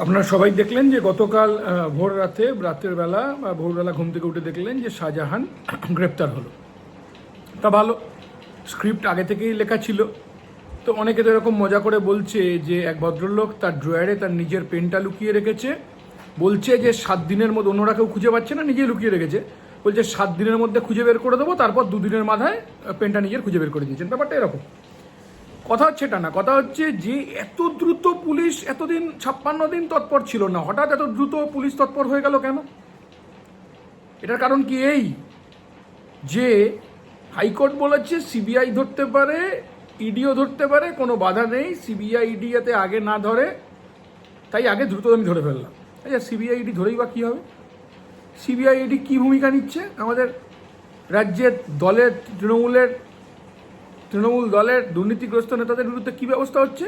আপনারা সবাই দেখলেন যে গতকাল ভোর রাতে, রাতের বেলা বা ভোরবেলা ঘুম থেকে উঠে দেখলেন যে শাহজাহান গ্রেপ্তার হলো। তা ভালো, স্ক্রিপ্ট আগে থেকেই লেখা ছিল। তো অনেকে তো এরকম মজা করে বলছে যে এক ভদ্রলোক তার ড্রয়ারে তার নিজের পেনটা লুকিয়ে রেখেছে। বলছে যে সাত দিনের মধ্যে, অন্যরা কেউ খুঁজে পাচ্ছে না, নিজেই লুকিয়ে রেখেছে। বলছে সাত দিনের মধ্যে খুঁজে বের করে দেবো, তারপর দুদিনের মাথায় পেনটা নিজের খুঁজে বের করে দিয়েছেন। ব্যাপারটা এরকম। কথা হচ্ছে এটা না, কথা হচ্ছে যে এত দ্রুত পুলিশ এতদিন, ছাপ্পান্ন দিন তৎপর ছিল না। হঠাৎ এত দ্রুত পুলিশ তৎপর হয়ে গেল কেন? এটার কারণ কি এই? যে হাইকোর্ট বলেছে সিবিআই ধরতে পারে, ইডিও ধরতে পারে, কোনো বাধা নেই, সিবিআই ইডি যাতে আগে না ধরে, তাই আগে দ্রুত আমি ধরে ফেললাম। আচ্ছা সিবিআই ইডি ধরেই বা কী হবে? সিবিআই ইডি কী ভূমিকা নিচ্ছে? আমাদের রাজ্যের দলের, তৃণমূলের তৃণমূল দলের দুর্নীতিগ্রস্ত নেতাদের বিরুদ্ধে কী ব্যবস্থা হচ্ছে?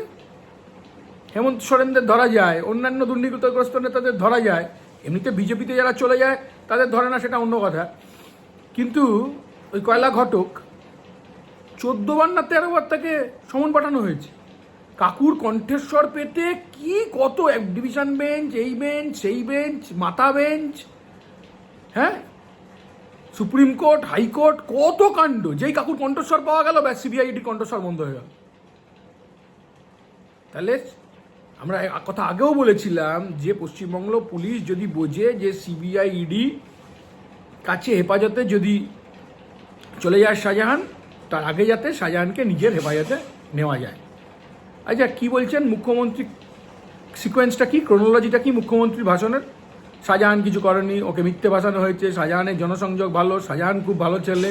হেমন্ত সোরেনদের ধরা যায়, অন্যান্য দুর্নীতিগ্রস্ত নেতাদের ধরা যায়, এমনিতে বিজেপিতে যারা চলে যায়, তাদের ধরে না সেটা অন্য কথা। কিন্তু ওই কয়লা ঘটক, চোদ্দ বার না তেরো বার তাকে সমন পাঠানো হয়েছে। কাকুর কণ্ঠেশ্বর পেতে কি কত ডিভিশন বেঞ্চ এই বেঞ্চ সেই বেঞ্চ মাথা বেঞ্চ হ্যাঁ? সুপ্রিম কোর্ট হাইকোর্ট কত কাণ্ড। যেই কাকুর কণ্ঠস্বর পাওয়া গেল, ব্যাস সিবিআইডি কণ্ঠস্বর বন্ধ হয়ে গেল। তাহলে আমরা কথা আগেও বলেছিলাম যে পশ্চিমবঙ্গ পুলিশ যদি বোঝে যে সিবিআই ইডি কাছে হেফাজতে যদি চলে যায় শাহজাহান, তার আগে যাতে শাহজাহানকে নিজের হেফাজতে নেওয়া যায়। আচ্ছা কি বলছেন মুখ্যমন্ত্রী? সিকোয়েন্সটা কি? ক্রোনোলজিটা কি মুখ্যমন্ত্রীর ভাষণের? শাহজাহান কিছু করেনি, ওকে মিথ্যে ভাসানো হয়েছে। শাহজাহানের জনসংযোগ ভালো শাহজাহান খুব ভালো ছেলে।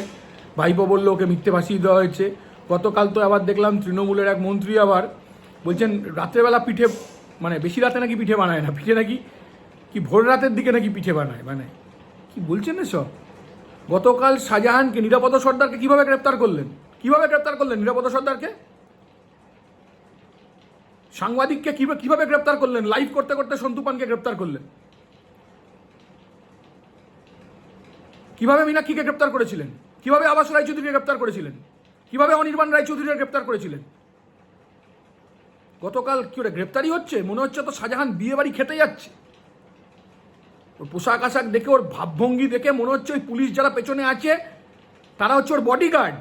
ভাইপো বলল ওকে মিথ্যে ভাসিয়ে দেওয়া হয়েছে। গতকাল তো আবার দেখলাম তৃণমূলের এক মন্ত্রী আবার বলছেন, রাত্রেবেলা পিঠে মানে বেশি রাতে নাকি পিঠে বানায় না? পিঠে নাকি কি ভোর রাতের দিকে নাকি পিঠে বানায়? মানে কি বলছেন না সব গতকাল শাহজাহানকে নিরাপদ সর্দারকে কীভাবে গ্রেপ্তার করলেন? কীভাবে গ্রেপ্তার করলেন নিরাপদ সর্দারকে? সাংবাদিককে কীভাবে কীভাবে গ্রেপ্তার করলেন? লাইভ করতে করতে সন্তুপানকে গ্রেপ্তার করলেন। কীভাবে মীনাক্ষীকে গ্রেপ্তার করেছিলেন? কীভাবে আবাস রায়চৌধুরীকে গ্রেপ্তার করেছিলেন? কীভাবে অনির্বাণ রায়চৌধুরীকে গ্রেপ্তার করেছিলেন? গতকাল কি ওরা গ্রেপ্তারি হচ্ছে? মনে হচ্ছে তো শাহজাহান বিয়ে বাড়ি খেতে যাচ্ছে। ওর পোশাক আশাক দেখে, ওর ভাবভঙ্গি দেখে মনে হচ্ছে ওই পুলিশ যারা পেছনে আছে, তারা হচ্ছে ওর বডিগার্ড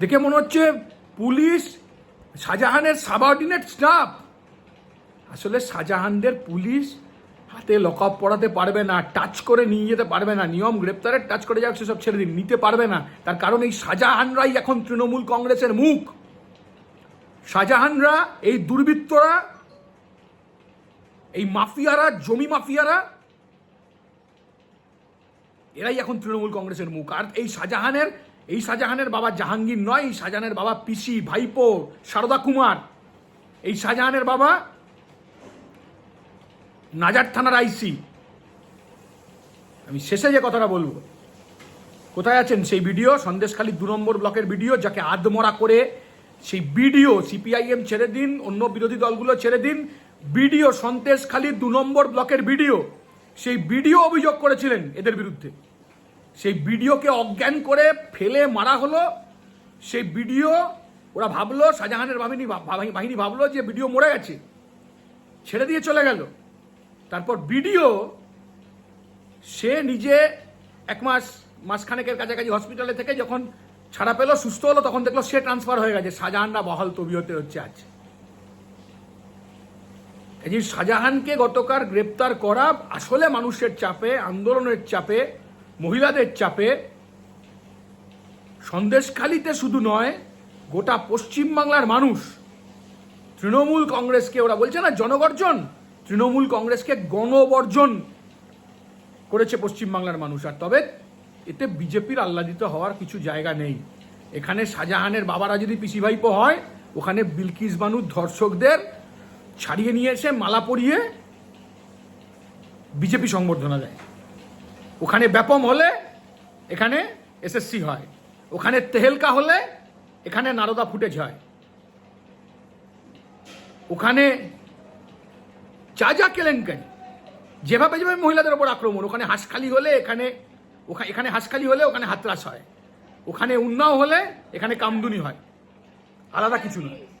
দেখে মনে হচ্ছে পুলিশ শাহজাহানের সাবঅর্ডিনেট স্টাফ আসলে শাহজাহানদের পুলিশ হাতে লকআপ পড়াতে পারবে না, টাচ করে নিয়ে যেতে পারবে না, নিয়ম গ্রেপ্তারের টাচ করে যাক, সেসব ছেড়ে দিন, নিতে পারবে না। তার কারণ এই শাহজাহানরাই এখন তৃণমূল কংগ্রেসের মুখ। শাহজাহানরা, এই দুর্বৃত্তরা, এই মাফিয়ারা, জমি মাফিয়ারা, এরাই এখন তৃণমূল কংগ্রেসের মুখ। আর এই শাহজাহানের এই শাহজাহানের বাবা জাহাঙ্গীর নয়, এই শাহজাহানের বাবা পিসি, ভাইপো, সারদা কুমার, এই শাহজাহানের বাবা নাজার থানার আইসি। আমি শেষে যে কথাটা বলব, কোথায় আছেন সেই ভিডিও সন্দেশখালী দু নম্বর ব্লকের ভিডিও যাকে আদমরা করে সেই বিডিও সিপিআইএম ছেড়ে দিন, অন্য বিরোধী দলগুলো ছেড়ে দিন। বিডিও সন্দেশখালী দু নম্বর ব্লকের ভিডিও সেই ভিডিও অভিযোগ করেছিলেন এদের বিরুদ্ধে। সেই ভিডিওকে অজ্ঞান করে ফেলে মারা হলো। সেই ভিডিও ওরা ভাবলো, শাহজাহানের বাহিনী বাহিনী ভাবলো যে ভিডিও মরে গেছে, ছেড়ে দিয়ে চলে গেল। তারপর বিডিও, সে নিজে এক মাস, মাসখানেকের কাছাকাছি হসপিটালে থেকে যখন ছাড়া পেল, সুস্থ হলো, তখন দেখল সে ট্রান্সফার হয়ে গেছে। শাহজাহানরা বহাল তবিয়তে হচ্ছে আছে এই শাহজাহানকে গতকাল গ্রেপ্তার করা আসলে মানুষের চাপে, আন্দোলনের চাপে, মহিলাদের চাপে। সন্দেশখালিতে শুধু নয়, গোটা পশ্চিমবাংলার মানুষ, তৃণমূল কংগ্রেসকে ওরা বলছে না, জনগর্জন। তৃণমূল কংগ্রেসকে গণবর্জন করেছে পশ্চিমবাংলার মানুষ, আর তবে এতে বিজেপির আহ্লাদিত হওয়ার কিছু জায়গা নেই। এখানে শাহজাহানের বাবারা যদি পিসি ভাইপো হয়, ওখানে বিলকিস বানুর ধর্ষকদের ছাড়িয়ে নিয়ে এসে মালা পরিয়ে বিজেপি সংবর্ধনা দেয়। ওখানে ব্যাপম হলে এখানে এসএসসি হয়। ওখানে তেহেলকা হলে এখানে নারদা ফুটেজ হয়। ওখানে যা যা কেলেঙ্কারি যেভাবে যেভাবে মহিলাদের ওপর আক্রমণ, ওখানে হাঁসখালি হলে এখানে ওখানে এখানে হাঁসখালি হলে ওখানে হাতরাস হয়, ওখানে উন্নাও হলে এখানে কামদুনি হয়, আলাদা কিছু নয়।